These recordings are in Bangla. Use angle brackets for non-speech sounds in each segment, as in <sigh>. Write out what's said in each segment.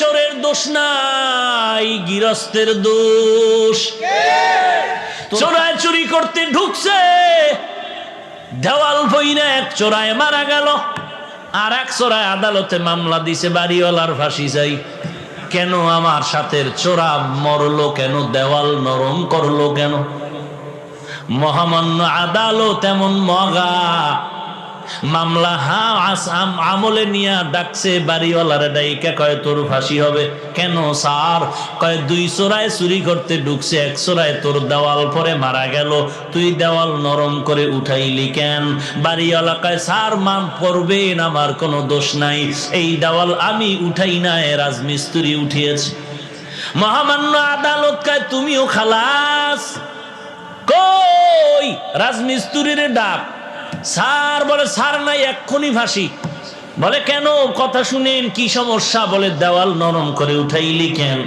চোরের দোষ নাই, গৃহস্থের দোষ। চোরায় চুরি করতে ঢুকছে, দেওয়াল বইনে এক চোরায় মারা গেল, আর এক চোরায় আদালতে মামলা দিছে, বাড়িওয়ালার ফাঁসি চাই। কেন আমার সাথে চোরা মরলো কেন? দেওয়াল নরম করল কেন? মহামান্য আদালত এমন মগা মামলা হা আস- আম- আমলে নিয়া ডাকছে বাড়িওয়ালারে ডাইকা কয়, তোর ফাঁসি হবে? কেন স্যার? কয়, দুই চোরায় চুরি করতে ঢুকছে, এক চোরায় তোর দেওয়াল পরে মারা গেল। তুই দেওয়াল নরম করে উঠাইলি কেন? বাড়িওয়ালা কয়, স্যার মান করবেন আমার কোনো দোষ নাই। এই দেওয়াল আমি উঠাই নাই রাজমিস্ত্রি উঠিয়েছে। মহামান্য আদালত কয়, তুমিও খালাস? কই? রাজমিস্ত্রির ডাক। স্যার বলে, স্যার নাই, এক্ষুনি ফাঁসি বলে, কেন? কথা শুনেন, কি সমস্যা? বলে, দেওয়াল নরম করে উঠাইলি কেন?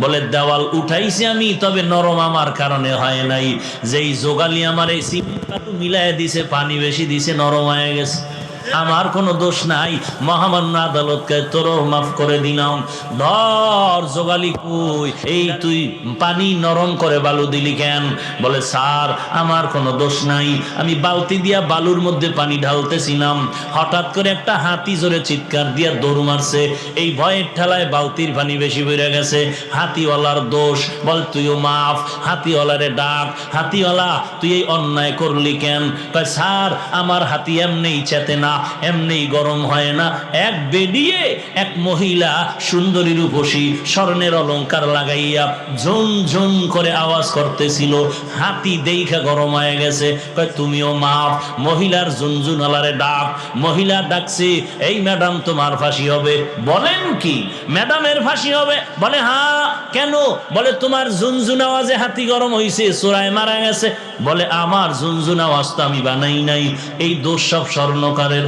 বলে, দেওয়াল উঠাইছি আমি, তবে নরম আমার কারণে হয় নাই। যেই জোগালি আমার এই সিমেন্ট মিলাই দিছে, পানি বেশি দিছে, নরম হয়ে গেছে। আমার কোনো দোষ নাই। মহামান্য আদালতকে তোরও মাফ করে দিলাম। ধর জোগালি কই? এই তুই পানি নরম করে বালু দিলি কেন? বলে, স্যার, আমার কোনো দোষ নাই। আমি বালতি দিয়া বালুর মধ্যে পানি ঢালতেছিলাম। হঠাৎ করে একটা হাতি জোরে চিৎকার দিয়া দৌড় মারছে। এই ভয়ের ঠেলায় বালতির পানি বেশি বেড়ে গেছে। হাতিওয়ালার দোষ। বল, তুইও মাফ। হাতিওয়ালারে ডাক। হাতিওয়ালা, তুই এই অন্যায় করলি কেন? স্যার, আমার হাতি এমনি চেতে না এমনি গরম হয় না। এক বেডিয়ে এক মহিলা সুন্দরী রূপসী স্বর্ণের অলংকার লাগাইয়া ঝুন ঝুন করে আওয়াজ করতেছিল। হাতি দেখা গরম হয়ে গেছে। তুমিও মাফ মহিলার ঝুনঝুনালারে ডাক। মহিলা ডাকছে, এই ম্যাডাম তোমার ফাঁসি হবে। বলেন কি? ম্যাডামের ফাঁসি হবে? বলে হ্যাঁ। কেন? বলে, তোমার ঝুনঝুন আওয়াজে হাতি গরম হইছে চোরায় মারা গেছে। বলে, আমার ঝুনঝুন আওয়াজ তো আমি বানাই নাই। এই দোষ সব স্বর্ণকারের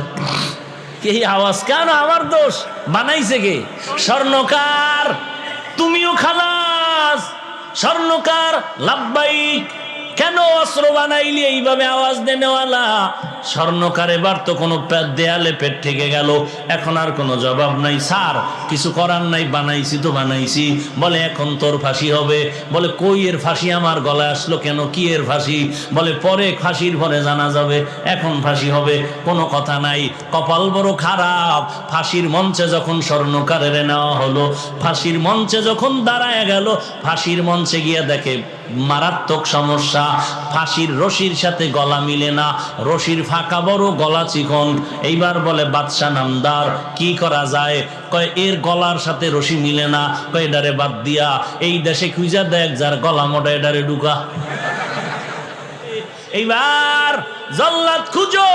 এই আওয়াজ কেন আমার দোষ? বানাইছে কে? স্বর্ণকার তুমিও খালাস স্বর্ণকার লাভবাইক কেন অস্ত্র বানাইলি? এইভাবে আওয়াজ দেনেওয়ালা স্বর্ণকার এবার তো কোনো দেয়ালে পেট থেকে গেল। এখন আর কোনো জবাব নাই। স্যার, কিছু করার নাই। বানাইছি তো বানাইছি। বলে, এখন তোর ফাঁসি হবে। বলে, কই এর ফাঁসি? আমার গলায় আসলো কেন? কি এর ফাঁসি? বলে, পরে ফাঁসির পরে জানা যাবে। এখন ফাঁসি হবে। কোনো কথা নাই। কপাল বড় খারাপ। ফাঁসির মঞ্চে যখন স্বর্ণকারের নেওয়া হলো, ফাঁসির মঞ্চে যখন দাঁড়ায় গেল, ফাঁসির মঞ্চে গিয়ে দেখে মারাত্মক সমস্যা। ফাঁসির রশির সাথে গলা মিলে না। রশির ফাঁকা বড় গলা চিকন। এইবার বলে বাদশা নামদার, কি করা যায়? কয়, এর গলার সাথে রশি মিলে না। কয়, এডারে বাদ দিয়া, এই দেশে খুঁজা দেখ যার গলা মোটা, এডারে ঢুকা। এইবার, জল্লাদ খুঁজো,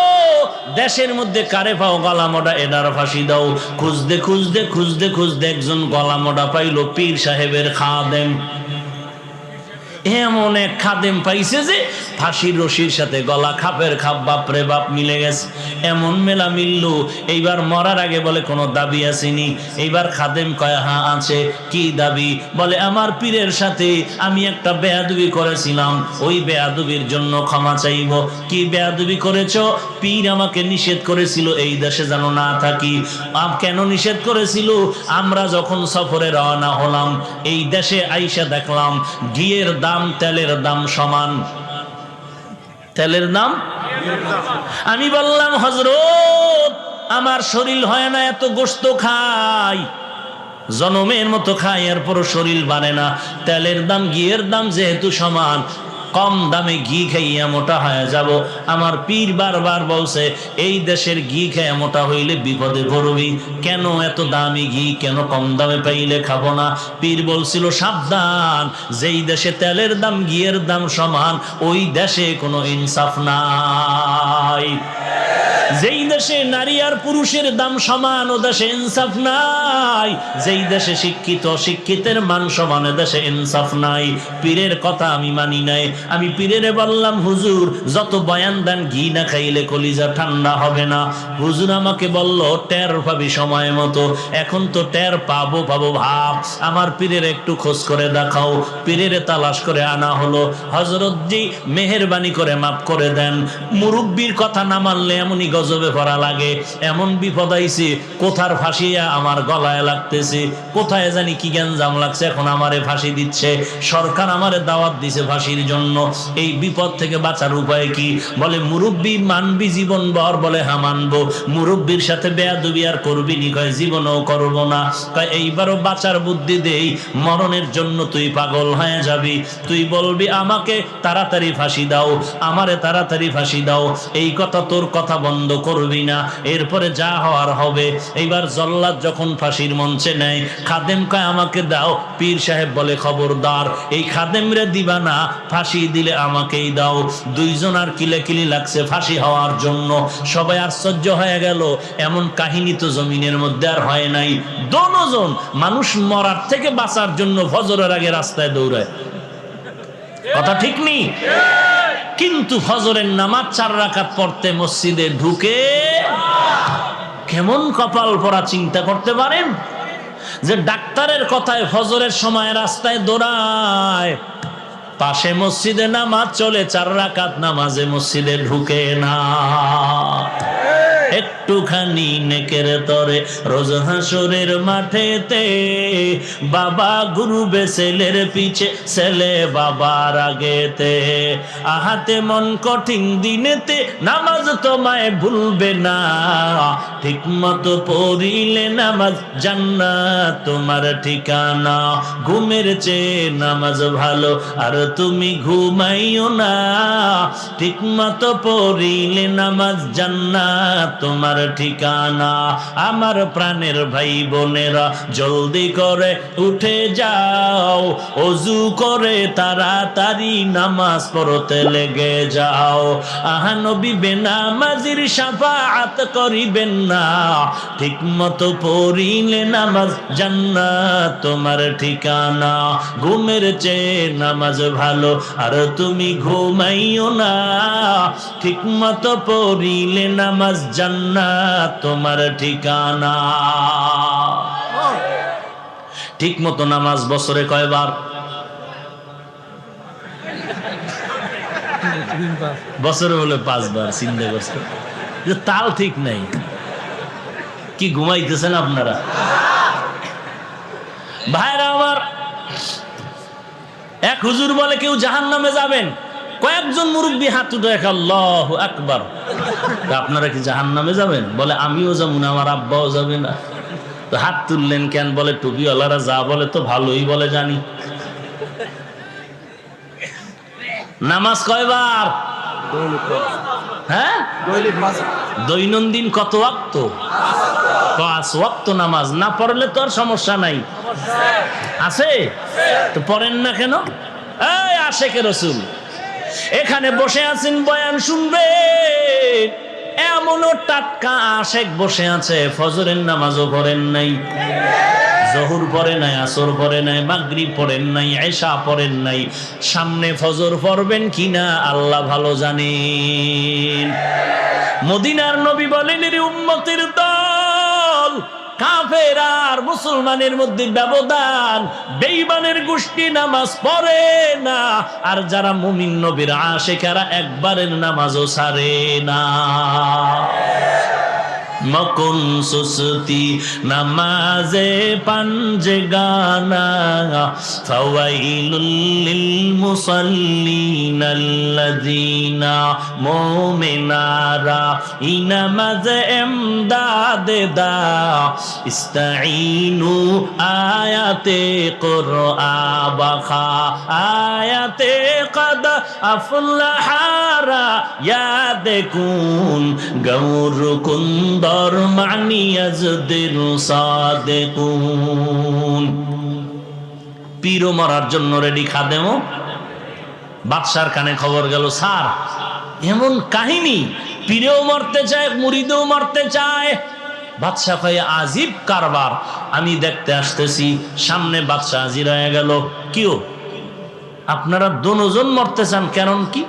দেশের মধ্যে কারে পাও গলা মোটা, এডার ফাঁসি দাও। খুঁজতে খুঁজতে খুঁজতে খুঁজতে একজন গলা মোটা পাইলো পীর সাহেবের খাদেম। এমন এক খাদেম পাইছে যে ফাঁসির রশির সাথে গলা খাপের খাপ বাপরে বাপ মিলে গেছে। এমন মেলা মিলল। এইবার মরার আগে বলে, কোনো দাবি আসেনি। এইবার খাদেম কয় হ্যাঁ আছে। কি দাবি? বলে, আমার পীরের সাথে আমি একটা বেয়াদবি করেছিলাম। ওই বেয়াদবির জন্য ক্ষমা চাইব। কি বেয়াদবি করেছ? পীর আমাকে নিষেধ করেছিল, এই দেশে যেন না থাকি। কেন নিষেধ করেছিল? আমরা যখন সফরে রওনা হলাম, এই দেশে আইসা দেখলাম, ঘিয়ের দাম তেলের দাম সমান। তেলের দাম? আমি বললাম হজরত আমার শরীর হয় না, এত গোস্ত খাই। জনমের মতো খাই, এরপরও শরীর বানে না। তেলের দাম, ঘিয়ের দাম যেহেতু সমান কম দামে ঘি খাইয়া মোটা হয়ে যাব। আমার পীর বারবার বলছে, এই দেশের ঘি খাইয়া মোটা হইলে বিপদে পড়বি। কেন এত দামি ঘি? কেন কম দামে পাইলে খাব না? পীর বলছিল, সাবধান, যেই দেশে তেলের দাম, ঘিয়ের দাম সমান, ওই দেশে কোনো ইনসাফ নাই। যেই দেশে নারী আর পুরুষের দাম সমান ও দেশে ইনসাফ নাই, যেই দেশে শিক্ষিত শিক্ষিতের মান সমান দেশে ইনসাফ নাই। পীরের কথা আমি মানি নাই। আমি পীরের বললাম, হুজুর, যত বয়ান দেন, ঘি না খাইলে কলিজা ঠান্ডা হবে না। হুজুর আমাকে বলল, টের পাবি সময় মতো। এখন তো টের পাবো পাবো ভাব। আমার পীরের একটু খোঁজ করে দেখাও। পীরের তালাশ করে আনা হলো। হজরত জি মেহরবানি করে মাফ করে দেন। মুরব্বীর কথা না মানলে এমনই গজবে পড়া লাগে। এমন বিপদ আইছে, কোথার ফাঁসিয়া আমার গলায় লাগতেছে? কোথায় জানি কি গ্যাঞ্জাম লাগছে, এখন আমারে ফাঁসি দিচ্ছে। সরকার আমারে দাওয়াত দিছে ফাঁসির জন্য। এই বিপদ থেকে বাঁচার উপায় কি? বলে, মুরব্বী মানবি জীবন বর বলে হা মানবো। মুরব্বীর সাথে বেয়াদবি আর করবি নি, কয়, জীবনও করব না। কয়, এইবারও বাঁচার বুদ্ধি দেই, মরণের জন্য তুই পাগল হয়ে যাবি। তুই বলবি, আমাকে তাড়াতাড়ি ফাঁসি দাও, আমারে তাড়াতাড়ি ফাঁসি দাও। এই কথা তোর কথা বন্ধ করবি না, এরপরে যা হওয়ার হবে। এইবার জল্লাদ যখন ফাঁসির মঞ্চে নেয়, খাদেম কয়, আমাকে দাও। পীর সাহেব বলে, খবরদার, এই খাদেমরে দিবা না, ফাঁসি দিলে আমাকেই দাও। দুইজন আর কিলে লাগছে ফাঁসি হওয়ার জন্য। সবাই আশ্চর্য হয়ে গেল, এমন কাহিনী তো জমিনের মধ্যে আর হয় নাই। দোনোজন মানুষ মরার থেকে বাঁচার জন্য ফজরের আগে রাস্তায় দৌড়ায়। কথা ঠিক নেই কিন্তু ফজরের নামাজ চার রাখাত পড়তে মসজিদে ঢুকে কেমন কপাল পরা চিন্তা করতে পারেন? যে ডাক্তারের কথায় ফজরের সময় রাস্তায় দৌড়ায়, পাশে মসজিদে নামাজ চলে, চার রাকাত নামাজে মসজিদে ঢুকে না। একটুখানি নেকের তরে রোজ হাসুরের মাঠেতে বাবা গুরুবে ছেলের পিছে, ছেলে বাবার আগেতে। আহাতে মন কঠিন দিনেতে নামাজ তোমায় ভুলবে না। ঠিক মতো পড়িলে নামাজ জান্না তোমার ঠিকানা। ঘুমের চেয়ে নামাজ ভালো, আর তুমি ঘুমাইও না। ঠিক মতো পড়িলে নামাজ জান্না তোমার ঠিকানা, আমার প্রাণের ভাই বোনেরা জলদি করে উঠে যাও, অজু করে তাড়াতাড়ি নামাজ পড়তে লেগে যাও। আহা নবী বেনামাজির সাফাআত করিবেন না ঠিক মতো পড়িলে নামাজ জান্নাত তোমার ঠিকানা। ঘুমের চেয়ে নামাজ ভালো, আর তুমি ঘুমাইও না ঠিক মতো পড়িলে নামাজ জান্নাত তোমার ঠিকানা। ঠিক মতো নামাজ বছরে কয়বার? বছরে বলে পাঁচবার, চিন্তা করছে? যে তাল ঠিক নাই। কি ঘুমাইতেছেন আপনারা? ভাইরা আমার, এক হুজুর বলে, কেউ জাহান নামে যাবেন? কয়েকজন মুরব্বী হাত উঠে আল্লাহ আকবার। আপনারা কি জাহান নামে যাবেন? বলে, আমিও যাব না, আমার আব্বাও যাবে না। তো হাত তুললেন কেন? বলে, টুপিওয়ালারা যা বলে তো ভালোই বলে জানি। নামাজ কয়বার? হ্যাঁ? দৈনন্দিন কত পাঁচ নামাজ। না পড়লে তো আর সমস্যা নাই। আছে? তো পড়েন না কেন? এই আশেকে রসুল। এখানে বসে আছেন বয়ান শুনবে। এমনও টাটকা আশেক বসে আছে, ফজরের নামাজও পড়েন নাই, জহুর পরে নাই, আসর পরে নাই মাগরি পড়েন নাই আয়সা পড়েন নাই। সামনে ফজর পড়বেন কিনা আল্লাহ ভালো জানেন। মদিনার নবী বলেন উম্মতের দল কাফের আর মুসলমানের মধ্যে ব্যবধান, বেইমানের গোষ্ঠী নামাজ পড়ে না, আর যারা মুমিন নবীর আশেখারা একবারের নামাজও সারে না। মকুন সুসতি নামাজে পাঞ্জে গানা, ফাওয়াইলুল লিল মুসাল্লিন আল্লাযিনা মুমিনারা, ইনামাজ এমদাদে দা ইস্তাইনু আয়াতে কুরআবাখা, আয়াতে কদ আফলাহারা, ইয়াদেকুন গৌর মানিয়াজদের সাদেকুন। পীরও মরার জন্য রেডি খাদেমও বাদশার কানে খবর গেল, স্যার, এমন কাহিনী, পীরেও মারতে চায় মুড়িদেও মারতে চায়। বাদশাহ ভাই আজিব কারবার, আমি দেখতে আসতেছি, সামনে বাদশাহ হাজির হয়ে গেল। কিও? আপনারা দুজন মরতে চান কেন কি?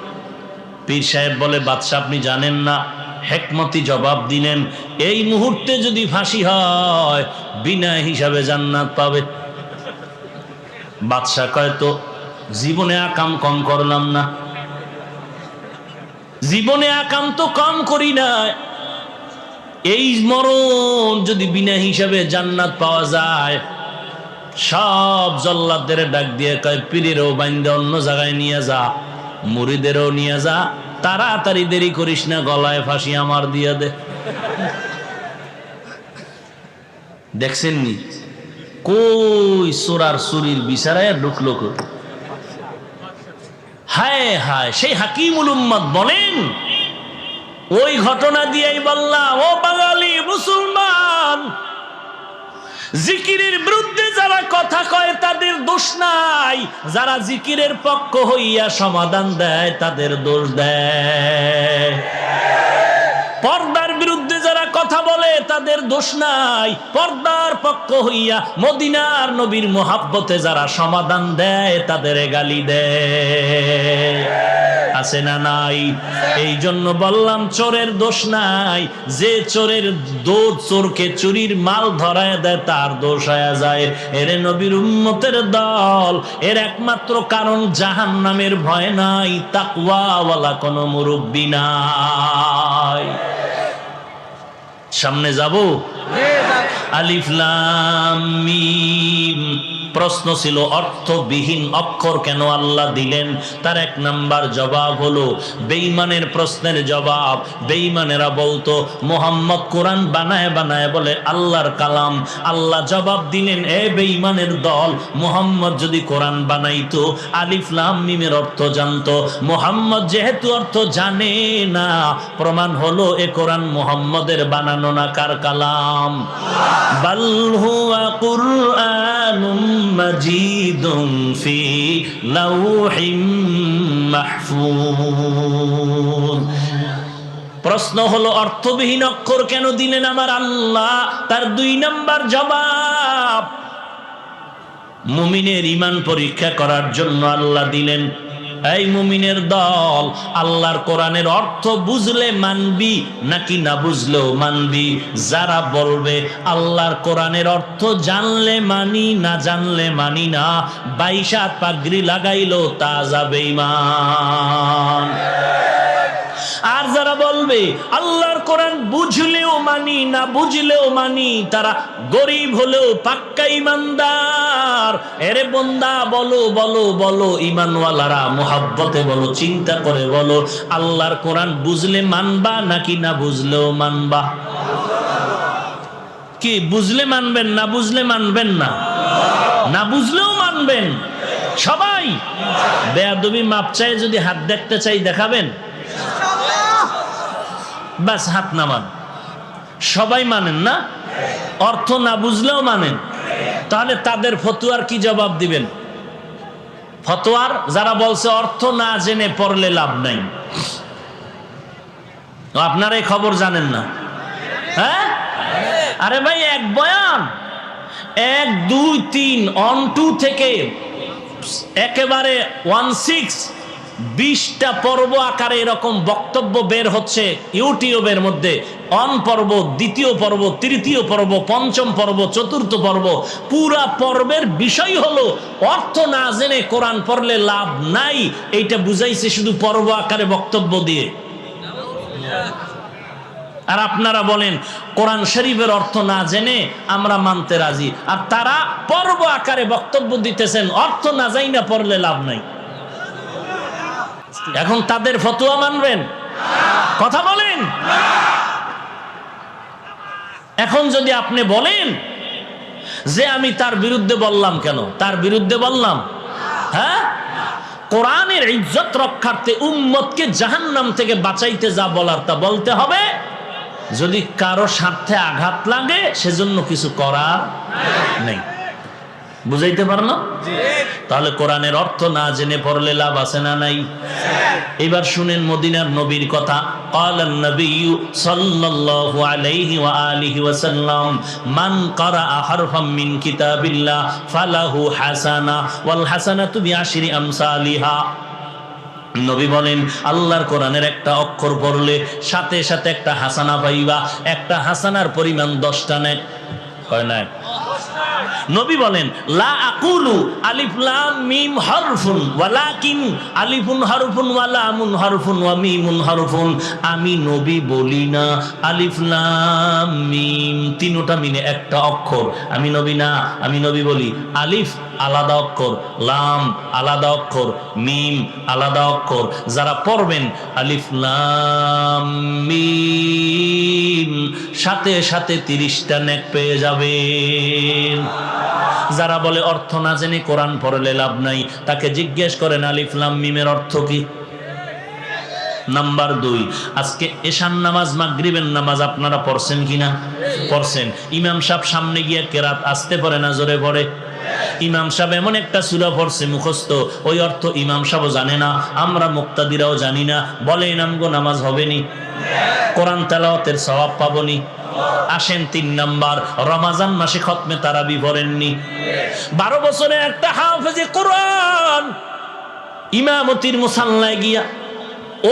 পীর সাহেব বলে, বাদশাহ, আপনি জানেন না হেকমতি জবাব দিলেন, এই মুহূর্তে যদি ফাঁসি হয়, বিনা হিসাবে জান্নাত পাবে। বাদশাহ কয়, তো জীবনে আকাম কম করলাম না। জীবনে আকাম তো কম করি না। এই মরণ যদি বিনা হিসাবে জান্নাত পাওয়া যায়, সব জল্লাদদের ডাক দিয়ে কয়, পীরেরও বাইন্দে অন্য জায়গায় নিয়ে যা মুড়িদেরও নিয়ে যা তাড়াতাড়ি দেরি করিস না, গলায় ফাঁসি আমার দিয়ে দে দেখছেন নি কই সোরার সুরির বিচারায় ঢুকলো? হায় হায়, সেই হাকিমুল উম্মত বলেন, ওই ঘটনা দিয়েই বললাম, ও বাঙালি মুসলমান জিকিরের বিরুদ্ধে যারা কথা কয়, তাদের দোষ নাই। যারা জিকিরের পক্ষ হইয়া সমাধান দেয়, তাদের দোষ দেয়। পর্দার বিরুদ্ধে কথা বলে, তাদের দোষ নাই। পর্দার পক্ষ হইয়া মদিনার নবীর মোহাব্বতে যারা সমাধান দেয়, তাদের গালি দেয়। আছে না নাই? এই জন্য বললাম, চোরের দোষ নাই। যে চোরের চোরকে চুরির মাল ধরায় দেয়, তার দোষ হয়ে যায়। এর নবীর উম্মতের দল, এর একমাত্র কারণ জাহান নামের ভয় নাই, তাকওয়াওয়ালা কোনো মুরব্বী নাই। সামনে যাব? আলিফলাম মিম। প্রশ্ন ছিল, অর্থবিহীন অক্ষর কেন আল্লাহ দিলেন? তার এক নাম্বার জবাব হলো, বেঈমানের প্রশ্নের জবাব। বেঈমানেরা বলতো, মোহাম্মদ কোরআন বানায় বানায় বলে আল্লাহর কালাম। আল্লাহ জবাব দিলেন, এ বেঈমানের দল, মোহাম্মদ যদি কোরআন বানাইতো, আলিফ লাম মিমের অর্থ জানতো। মোহাম্মদ যেহেতু অর্থ জানে না, প্রমাণ হলো, এ কোরআন মোহাম্মদের বানানো না কার কালাম? বাল হুয়া কুরআনুম মাজিদুম ফি লাউহিম মাহফুজ। প্রশ্ন হলো, অর্থবিহীন অক্ষর কেন দিলেন আমার আল্লাহ? তার দুই নাম্বার জবাব, মুমিনের ইমান পরীক্ষা করার জন্য আল্লাহ দিলেন। এই মুমিনের দল, আল্লাহর কোরআনের অর্থ বুঝলে মানবি, নাকি না বুঝলেও মানবি? যারা বলবে, আল্লাহর কোরআনের অর্থ জানলে মানি, না জানলে মানি না, বাইশা পাগড়ি লাগাইলো, তা যাবে ইমান। আর যারা বলবে, আল্লাহর কোরআন বুঝলেও মানি না বুঝলেও মানি, তারা গরিব হলেও পাক্কা ইমানদার এরে বন্দা, বলো বলো বলো ইমানওয়ালারা মোহাব্বতে বলো, চিন্তা করে বলো, আল্লাহর কোরআন বুঝলে মানবা নাকি না বুঝলেও মানবা? কি, বুঝলে মানবেন না বুঝলে মানবেন না? না বুঝলেও মানবেন। সবাই। বেয়াদবি মাপ চাই যদি হাত দেখতে চাই, দেখাবেন? ব্যাস হাত নামান সবাই মানেন না? অর্থ না বুঝলেও মানেন। তাহলে তাদের ফতুয়ার কি জবাব দিবেন? ফতোয়ার, যারা বলছে অর্থ না জেনে পড়লে লাভ নাই। আপনারা এই খবর জানেন না। হ্যাঁ? আরে ভাই, এক বয়ান। এক, দুই, তিন অন টু থেকে একেবারে ওয়ান সিক্স বিশটা পর্ব আকারে এরকম বক্তব্য বের হচ্ছে ইউটিউবের মধ্যে। অন পর্ব, দ্বিতীয় পর্ব, তৃতীয় পর্ব, পঞ্চম পর্ব, চতুর্থ পর্ব। পুরা পর্বের বিষয় হলো, অর্থ না জেনে কোরআন পড়লে লাভ নাই, এইটা বুঝাইছে শুধু পর্ব আকারে বক্তব্য দিয়ে। আর আপনারা বলেন, কোরআন শরীফের অর্থ না জেনে আমরা মানতে রাজি। আর তারা পর্ব আকারে বক্তব্য দিতেছেন, অর্থ না যাই না পড়লে লাভ নাই। এখন তাদের ফতুয়া মানবেন? কথা বলেন। এখন যদি আপনি বলেন যে আমি তার বিরুদ্ধে বললাম কেন? তার বিরুদ্ধে বললাম। হ্যাঁ? কোরআনের ইজ্জত রক্ষার্থে উম্মতকে জাহান্নাম থেকে বাঁচাইতে যা বলার তা বলতে হবে। যদি কারও স্বার্থে আঘাত লাগে, সেজন্য কিছু করার নেই। বুঝাইতে পারলো তাহলে কোরআনের অর্থ না জেনে পড়লে লাভ আছে না নাই এবার শুনেন মদিনার নবীর কথা قال النبي صلى الله عليه وآله وسلم من قرأ حرفا من كتاب الله فله حسنة والحسنة بعشر أمثالها নবী বলেন আল্লাহর কোরআনের একটা অক্ষর পড়লে সাথে সাথে একটা হাসানা পাইবা একটা হাসানার পরিমাণ দশটা নেয় হয় না নবী বলেন, লা আকুলু আলিফ লাম মিম হরফুন, ওয়ালাকিন আলিফুন হরফুন ওয়া লামুন হরফুন ওয়া মিমুন হরফুন। আমি নবী বলি না, আলিফ লাম মিম, তিনটা মিলে একটা অক্ষর। আমি নবী না, আমি নবী বলি আলিফ আলাদা অক্ষর, লাম আলাদা অক্ষর, মিম আলাদা অক্ষর। যারা পড়বেন, আলিফ, লাম, মিম, সাথে সাথে তিরিশটা নেক পেয়ে যাবেন। যারা বলে অর্থ না জেনে কোরআন পড়লে লাভ নাই, তাকে জিজ্ঞেস করেন, আলিফ, লাম, মিমের অর্থ কি? নাম্বার দুই, আজকে এশান নামাজ, মাগরিবের নামাজ আপনারা পড়ছেন কিনা? পড়ছেন। ইমাম সাহেব সামনে গিয়ে কেরাত আসতে পারে না, জোরে পড়ে ইমাম সাহেব এমন একটা সুরা পড়ছে মুখস্থ, ওই অর্থ ইমাম সাহেব জানে না, আমরা মুক্তাদিরাও জানি না বলে নামগো নামাজ হবে নি কোরআন তেলাওয়াতের স্বভাব পাবনি, আসেন তিন নাম্বার, রমাজান মাসে খতমে তারাবি পড়েননি। বারো বছরে একটা হাফেজে কোরআন ইমামতির মুসাল্লায় গিয়া,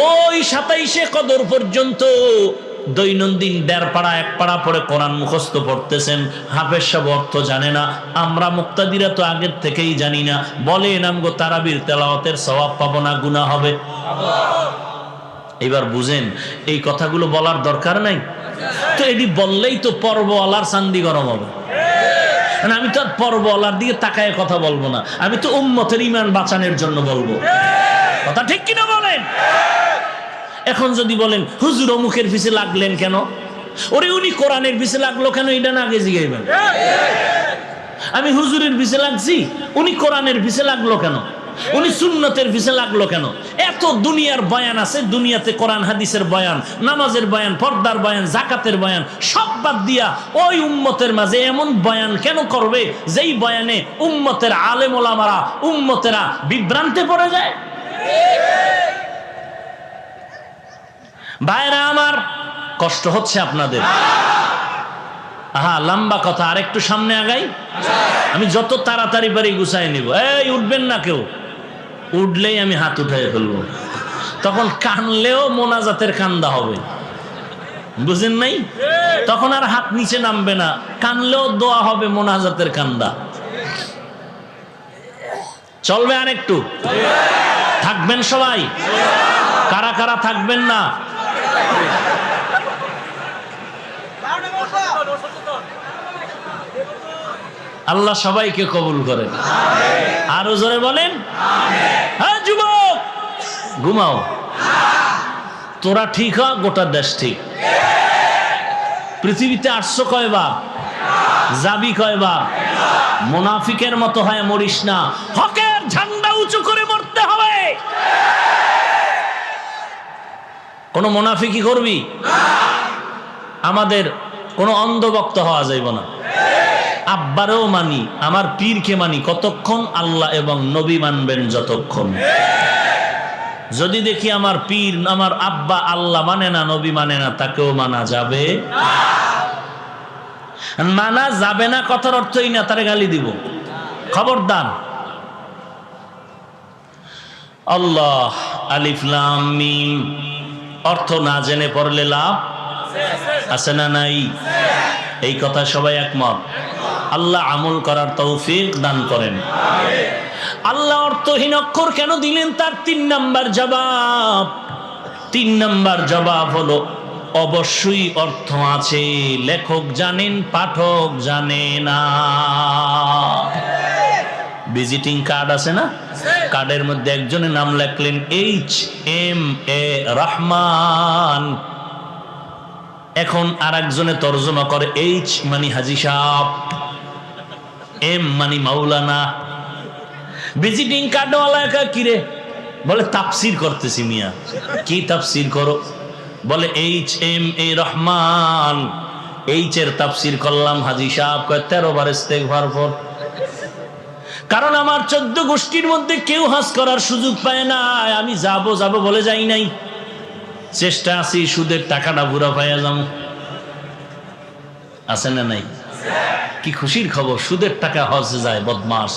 ওই সাতাইশে কদর পর্যন্ত দৈনন্দিন দেড় পাড়া এক পাড়া পরে কোরআন মুখস্থ পড়তেছেন। হাফেজ সব অর্থ জানে না। আমরা মুক্তাদিরা তো আগের থেকেই জানি না। বলে নাম গো, তারাবির তেলাওয়াতের স্বভাব পাবো না গুণা হবে। এবার বুঝেন, এই কথাগুলো বলার দরকার নাই? তো এটি বললেই তো পর্বওয়ালার চান্দি গরম হবে। মানে আমি তো আর পর্বওয়ালার দিকে তাকায় কথা বলব না। আমি তো উম্মতের ইমান বাঁচানোর জন্য বলব। কথা ঠিক কিনা এখন যদি বলেন, হুজুর অমুখের পিছে লাগলেন কেন? ওরে উনি কোরআনের পিছে লাগল কেন? এটা না আগে জিগাইবেন। আমি হুজুরের পিছে লাগছি, উনি কোরআনের পিছে লাগল কেন? উনি সুন্নতের পিছে লাগল কেন? এত দুনিয়ার বয়ান আছে, দুনিয়াতে কোরআন, হাদিসের বয়ান, নামাজের বয়ান, পর্দার বয়ান জাকাতের বয়ান, সব বাদ দিয়া ওই উম্মতের মাঝে এমন বয়ান কেন করবে যেই বয়ানে উম্মতের আলেম ওলামারা, উম্মতেরা বিভ্রান্তে পড়ে যায়? ভাইরা, আমার কষ্ট হচ্ছে আপনাদের। আহা, লম্বা কথা আর একটু সামনে আগাই। আমি যত তাড়াতাড়ি পারি গুছাই নিব। এই, উঠবেন না কেউ। উঠলেই আমি হাত উঠাই ফেলব। তখন কানলেও মোনাজাতের কান্দা হবে। বুঝেন নাই? তখন আর হাত নিচে নামবে না। কানলেও দোয়া হবে, মোনাজাতের কান্দা। চলবে আর একটু থাকবেন সবাই। কারা কারা থাকবেন না? <laughs> আল্লাহ সবাইকে কবুল করেন। আরও জোরে বলেন? হ্যাঁ যুবক! ঘুমাও। তোরা ঠিক হ, গোটা দেশ ঠিক। পৃথিবীতে আসছো কয়বার? যাবি কয়বার? মোনাফিকের মতো হয় মরিস না। হকের ঝান্ডা উঁচু করে মরতে হবে কোন মোনাফিকি করবি? আমাদের কোনো অন্ধভক্ত হওয়া যাইব না। আব্বারেও মানি, আমার পীরকে মানি, কতক্ষণ আল্লাহ এবং নবী মানবেন যতক্ষণ। যদি দেখি আমার পীর, আমার আব্বা আল্লাহ মানে না, নবী মানে না, তাকেও মানা যাবে? মানা যাবে না, কথার অর্থই না, তারে গালি দিব। খবরদার। আল্লাহ আলিফলাম মিম। অর্থ না জেনে পড়লে লাভ আছে না নাই? এই কথা সবাই একমত। আল্লাহ আমল করার তৌফিক দান করেন। আল্লাহ অর্থহীন অক্ষর কেন দিলেন তার তিন নাম্বার জবাব? তিন নাম্বার জবাব হলো, অবশ্যই অর্থ আছে, লেখক জানেন, পাঠক জানে না। ভিজিটিং কার্ড আছে না? কার্ডের মধ্যে একজনের নাম লেখলেন এইচ এম এ রহমান এখন আর একজনে তর্জমা করে এইচ মানি হাজি সাহ এম মানি মাওলানা। ভিজিটিং কার্ডওয়ালা একা কিরে? বলে তাপসির করতেছি মিয়া। কি তাফসির করো? বলে H M A Rahman H এর তাপসির করলাম হাজি কয়, তেরো বার ইস্তেগফার পর কারণ আমার চোদ্দ গোষ্ঠীর মধ্যে কেউ হাস করার সুযোগ পায় না। আমি যাব যাব বলে যাই নাই। চেষ্টা আছি, সুদের টাকাটা বুড়া পাইয়া যাব। আছে না নাই? কি খুশির খবর? সুদের টাকা হজে যায় বদমাস